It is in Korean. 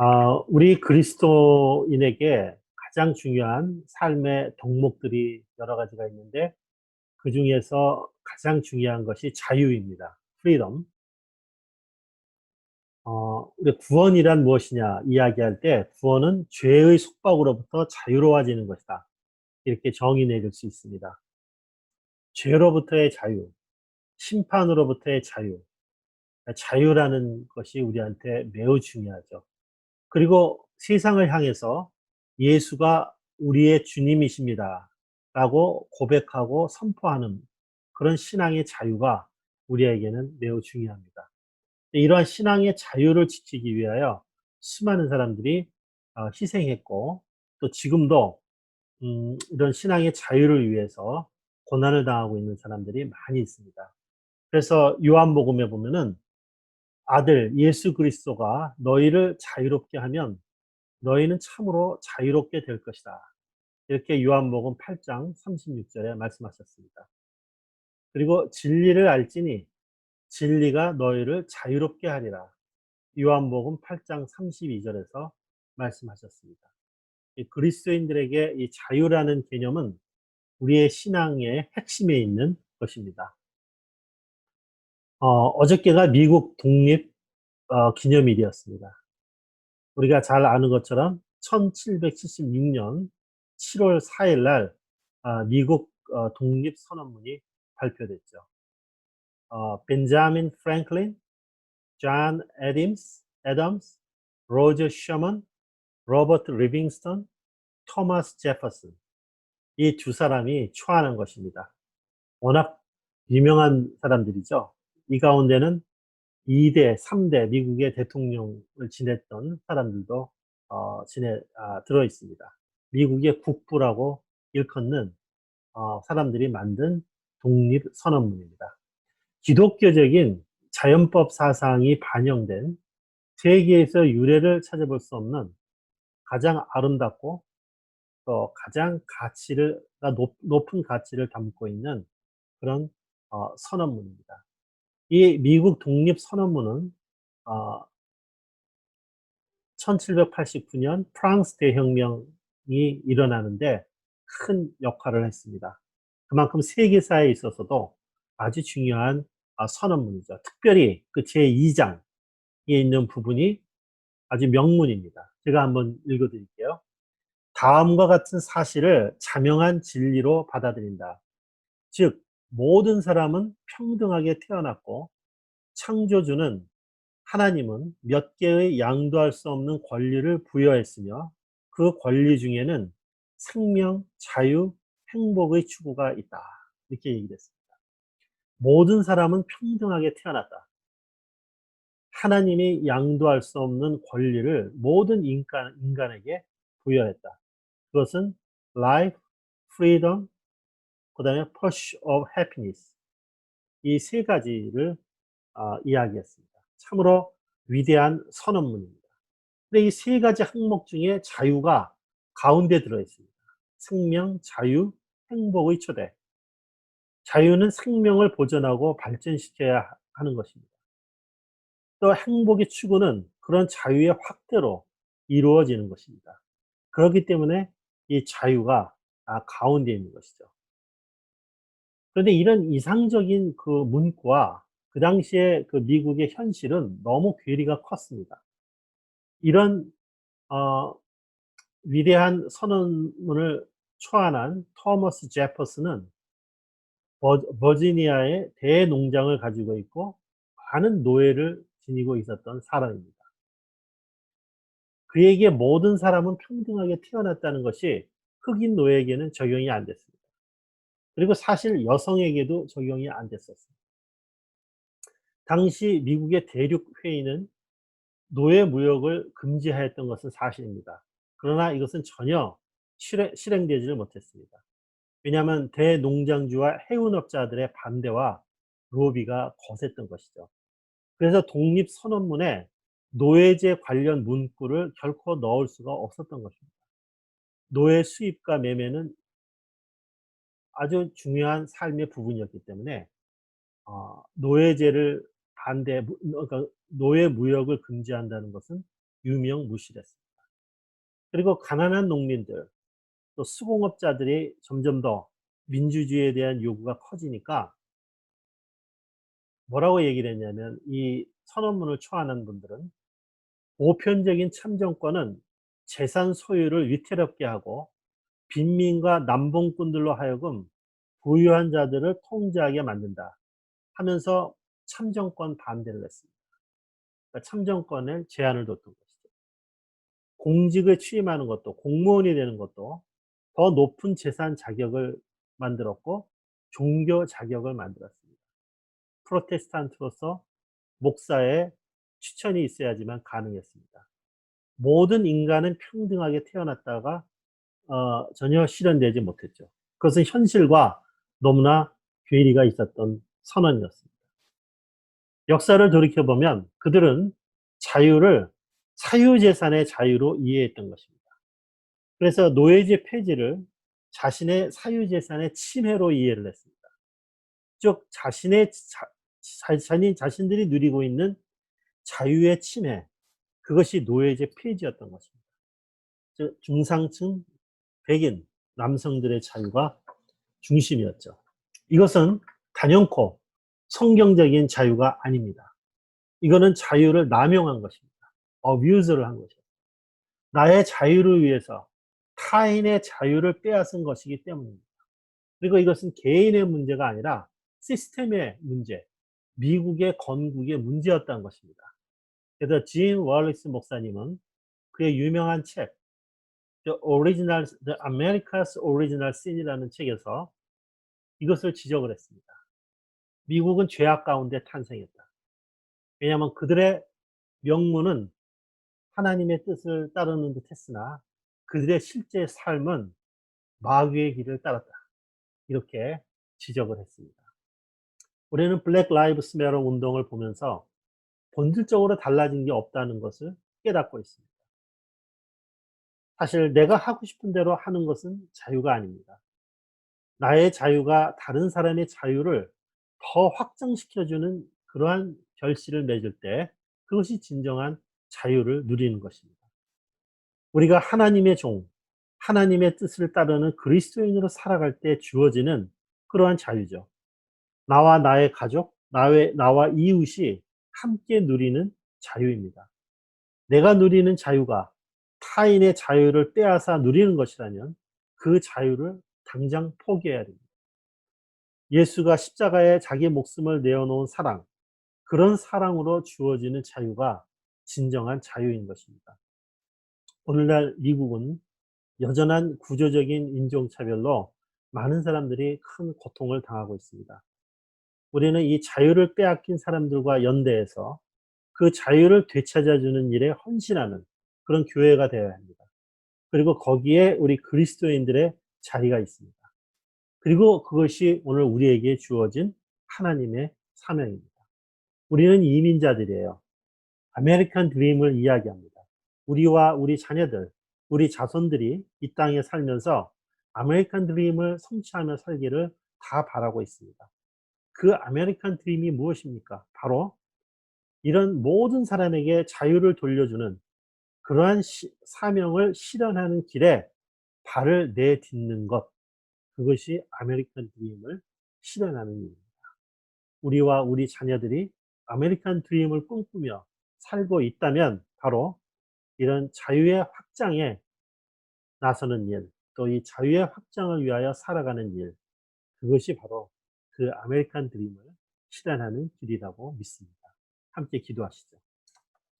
아, 우리 그리스도인에게 가장 중요한 삶의 덕목들이 여러 가지가 있는데 그 중에서 가장 중요한 것이 자유입니다. 프리덤. 어, 우리 구원이란 무엇이냐 이야기할 때 구원은 죄의 속박으로부터 자유로워지는 것이다. 이렇게 정의 내릴 수 있습니다. 죄로부터의 자유, 심판으로부터의 자유, 자유라는 것이 우리한테 매우 중요하죠. 그리고 세상을 향해서 예수가 우리의 주님이십니다. 라고 고백하고 선포하는 그런 신앙의 자유가 우리에게는 매우 중요합니다. 이러한 신앙의 자유를 지키기 위하여 수많은 사람들이 어, 희생했고 또 지금도 음, 이런 신앙의 자유를 위해서 고난을 당하고 있는 사람들이 많이 있습니다. 그래서 요한복음에 보면은 아들 예수 그리스도가 너희를 자유롭게 하면 너희는 참으로 자유롭게 될 것이다. 이렇게 요한복음 8장 36절에 말씀하셨습니다. 그리고 진리를 알지니 진리가 너희를 자유롭게 하리라. 요한복음 8장 32절에서 말씀하셨습니다. 그리스도인들에게 이 자유라는 개념은 우리의 신앙의 핵심에 있는 것입니다. 어, 저께가 미국 독립 어, 기념일이었습니다. 우리가 잘 아는 것처럼 1776년 7월 4일 날 어, 미국 어, 독립 선언문이 발표됐죠. 어, 벤자민 프랭클린, 존 애덤스, 애덤스, 로저 셔먼, 로버트 리빙스턴, 토마스 제퍼슨 이 두 사람이 초안한 것입니다. 워낙 유명한 사람들이죠. 이 가운데는 2대, 3대 미국의 대통령을 지냈던 사람들도 어, 지내 아, 들어 있습니다. 미국의 국부라고 일컫는 어, 사람들이 만든 독립 선언문입니다. 기독교적인 자연법 사상이 반영된 세계에서 유래를 찾아볼 수 없는 가장 아름답고 또 가장 가치를 높, 높은 가치를 담고 있는 그런 어, 선언문입니다. 이 미국 독립 선언문은 어, 1789년 프랑스 대혁명이 일어나는데 큰 역할을 했습니다. 그만큼 세계사에 있어서도 아주 중요한 아, 선언문이죠. 특별히 그 제2장에 있는 부분이 아주 명문입니다. 제가 한번 읽어드릴게요. 다음과 같은 사실을 자명한 진리로 받아들인다. 즉, 모든 사람은 평등하게 태어났고 창조주는 하나님은 몇 개의 양도할 수 없는 권리를 부여했으며 그 권리 중에는 생명, 자유, 행복의 추구가 있다. 이렇게 얘기했습니다. 모든 사람은 평등하게 태어났다. 하나님이 양도할 수 없는 권리를 모든 인간, 인간에게 부여했다. 그것은 life, freedom, 그 다음에 pursuit of happiness. 이 세 가지를 어, 이야기했습니다. 참으로 위대한 선언문입니다. 근데 이 세 가지 항목 중에 자유가 가운데 들어 있습니다. 생명, 자유, 행복의 초대. 자유는 생명을 보존하고 발전시켜야 하는 것입니다. 또 행복의 추구는 그런 자유의 확대로 이루어지는 것입니다. 그렇기 때문에 이 자유가 아, 가운데 있는 것이죠. 그런데 이런 이상적인 그 문구와 그 당시에 그 미국의 현실은 너무 괴리가 컸습니다. 이런 어, 위대한 선언문을 초안한 토머스 제퍼슨은 버, 지니아의 대농장을 가지고 있고 많은 노예를 지니고 있었던 사람입니다. 그에게 모든 사람은 평등하게 태어났다는 것이 흑인 노예에게는 적용이 안 됐습니다. 그리고 사실 여성에게도 적용이 안 됐었습니다. 당시 미국의 대륙 회의는 노예 무역을 금지하였던 것은 사실입니다. 그러나 이것은 전혀 실행, 실행 되지를 못했습니다. 왜냐하면 대농장주와 해운업자들의 반대와 로비가 거셌던 것이죠. 그래서 독립선언문에 노예제 관련 문구를 결코 넣을 수가 없었던 것입니다. 노예 수입과 매매는 아주 중요한 삶의 부분이었기 때문에 어, 노예제를 반대, 그러니까 노예 무역을 금지한다는 것은 유명무실했습니다. 그리고 가난한 농민들 또 수공업자들이 점점 더 민주주의에 대한 요구가 커지니까 뭐라고 얘기를 했냐면 이 선언문을 초안한 분들은 보편적인 참정권은 재산 소유를 위태롭게 하고 빈민과 남봉꾼들로 하여금 부유한 자들을 통제하게 만든다 하면서 참정권 반대를 했습니다. 그러니까 참정권에 제한을 뒀던 것이죠. 공직에 취임하는 것도 공무원이 되는 것도 더 높은 재산 자격을 만들었고 종교 자격을 만들었습니다. 프로테스탄트로서 목사의 추천이 있어야지만 가능했습니다. 모든 인간은 평등하게 태어났다가 어, 전혀 실현되지 못했죠. 그것은 현실과 너무나 괴리가 있었던 선언이었습니다. 역사를 돌이켜보면 그들은 자유를 사유재산의 자유로 이해했던 것입니다. 그래서 노예제 폐지를 자신의 사유재산의 침해로 이해를 했습니다. 즉 자신의 자, 자신이 자신들이 누리고 있는 자유의 침해 그것이 노예제 폐지였던 것입니다. 즉 중상층 백인 남성들의 자유가 중심이었죠. 이것은 단연코 성경적인 자유가 아닙니다. 이거는 자유를 남용한 것입니다. 어뷰즈를 한 것이죠. 나의 자유를 위해서 타인의 자유를 빼앗은 것이기 때문입니다. 그리고 이것은 개인의 문제가 아니라 시스템의 문제, 미국의 건국의 문제였다는 것입니다. 그래서 진 월리스 목사님은 그의 유명한 책 The Original, The America's Original Sin이라는 책에서 이것을 지적을 했습니다. 미국은 죄악 가운데 탄생했다. 왜냐하면 그들의 명문은 하나님의 뜻을 따르는 듯 했으나 그들의 실제 삶은 마귀의 길을 따랐다. 이렇게 지적을 했습니다. 우리는 블랙 라이브스 메러 운동을 보면서 본질적으로 달라진 게 없다는 것을 깨닫고 있습니다. 사실 내가 하고 싶은 대로 하는 것은 자유가 아닙니다. 나의 자유가 다른 사람의 자유를 더 확장시켜주는 그러한 결실을 맺을 때 그것이 진정한 자유를 누리는 것입니다. 우리가 하나님의 종, 하나님의 뜻을 따르는 그리스도인으로 살아갈 때 주어지는 그러한 자유죠. 나와 나의 가족, 나의, 나와 이웃이 함께 누리는 자유입니다. 내가 누리는 자유가 타인의 자유를 빼앗아 누리는 것이라면 그 자유를 당장 포기해야 됩니다. 예수가 십자가에 자기 목숨을 내어놓은 사랑, 그런 사랑으로 주어지는 자유가 진정한 자유인 것입니다. 오늘날 미국은 여전한 구조적인 인종차별로 많은 사람들이 큰 고통을 당하고 있습니다. 우리는 이 자유를 빼앗긴 사람들과 연대해서 그 자유를 되찾아주는 일에 헌신하는 그런 교회가 되어야 합니다. 그리고 거기에 우리 그리스도인들의 자리가 있습니다. 그리고 그것이 오늘 우리에게 주어진 하나님의 사명입니다. 우리는 이민자들이에요. 아메리칸 드림을 이야기합니다. 우리와 우리 자녀들, 우리 자손들이 이 땅에 살면서 아메리칸 드림을 성취하며 살기를 다 바라고 있습니다. 그 아메리칸 드림이 무엇입니까? 바로 이런 모든 사람에게 자유를 돌려주는 그러한 시, 사명을 실현하는 길에 발을 내딛는 것. 그것이 아메리칸 드림을 실현하는 일입니다. 우리와 우리 자녀들이 아메리칸 드림을 꿈꾸며 살고 있다면 바로 이런 자유의 확장에 나서는 일, 또 이 자유의 확장을 위하여 살아가는 일, 그것이 바로 그 아메리칸 드림을 실현하는 길이라고 믿습니다. 함께 기도하시죠.